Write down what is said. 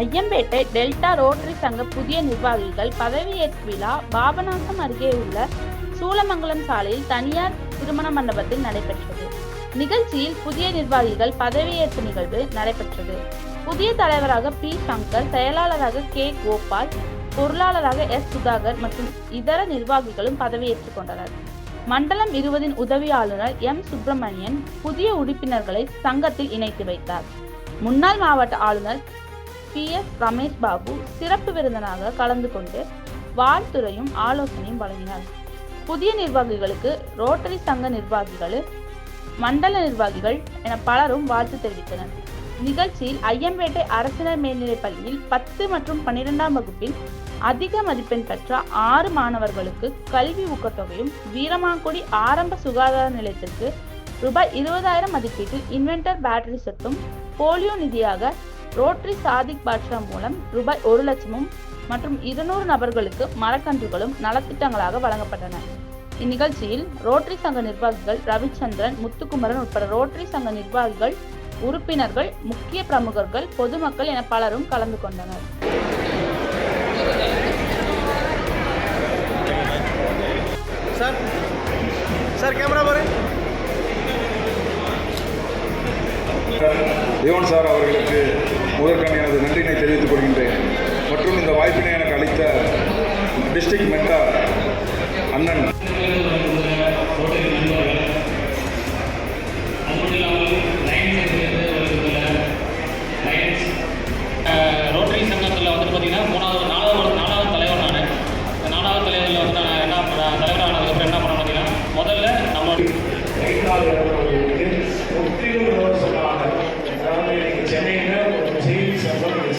Ayyampettai delta rotary சங்க புதிய நிர்வாகிகள் பதவியேற்பு விழா பாபநாசம் அருகே உள்ள சூலமங்கலம் சாலையில் தனியார் திருமண மண்டபத்தில் நடைபெற்றது. நிகழ்ச்சியில் புதிய நிர்வாகிகள் பதவியேற்பு நிகழ்வு நடைபெற்றது. புதிய தலைவராக பி. சங்கர் செயலாளராக கே. கோபால் பொருளாளராக எஸ். சுதாகர் மற்றும் இதர நிர்வாகிகளும் பதவியேற்றுக் கொண்டனர். மண்டலம் இருபதின் உதவி ஆளுநர் எம். சுப்பிரமணியன் புதிய உறுப்பினர்களை சங்கத்தில் இணைத்து வைத்தார். முன்னாள் மாவட்ட ஆளுநர் பி எஸ் ரமேஷ் பாபு சிறப்பு விருந்தினராக கலந்து கொண்டு வாழ்த்துறையும் ஆலோசனையும் வழங்கினார். புதிய நிர்வாகிகளுக்கு ரோட்டரி சங்க நிர்வாகிகள் மண்டல நிர்வாகிகள் என பலரும் வாழ்த்து தெரிவித்தனர். நிகழ்ச்சியில் ஐயம்பேட்டை அரசினர் மேல்நிலைப் பள்ளியில் பத்து மற்றும் பன்னிரெண்டாம் வகுப்பில் அதிக மதிப்பெண் பெற்ற ஆறு மாணவர்களுக்கு கல்வி ஊக்கத்தொகையும் வீரமாங்குடி ஆரம்ப சுகாதார நிலையத்திற்கு ரூபாய் இருபதாயிரம் மதிப்பீட்டில் இன்வென்டர் பேட்டரி செட்டும் போலியோ நிதியாக ரோட்டரி சாதிக் பாட்ஷா மூலம் ரூபாய் ஒரு லட்சமும் மற்றும் இருநூறு நபர்களுக்கு மரக்கன்றுகளும் நலத்திட்டங்களாக வழங்கப்பட்டன. இந்நிகழ்ச்சியில் ரோட்டரி சங்க நிர்வாகிகள் ரவிச்சந்திரன் முத்துக்குமரன் உட்பட ரோட்டரி சங்க நிர்வாகிகள் உறுப்பினர்கள் முக்கிய பிரமுகர்கள் பொதுமக்கள் என பலரும் கலந்து கொண்டனர். சார் சார் கேமரா பாரு. யுவன் சார் அவர்களுக்கு டிஸ்ட்ரிக்ட் மென்டார்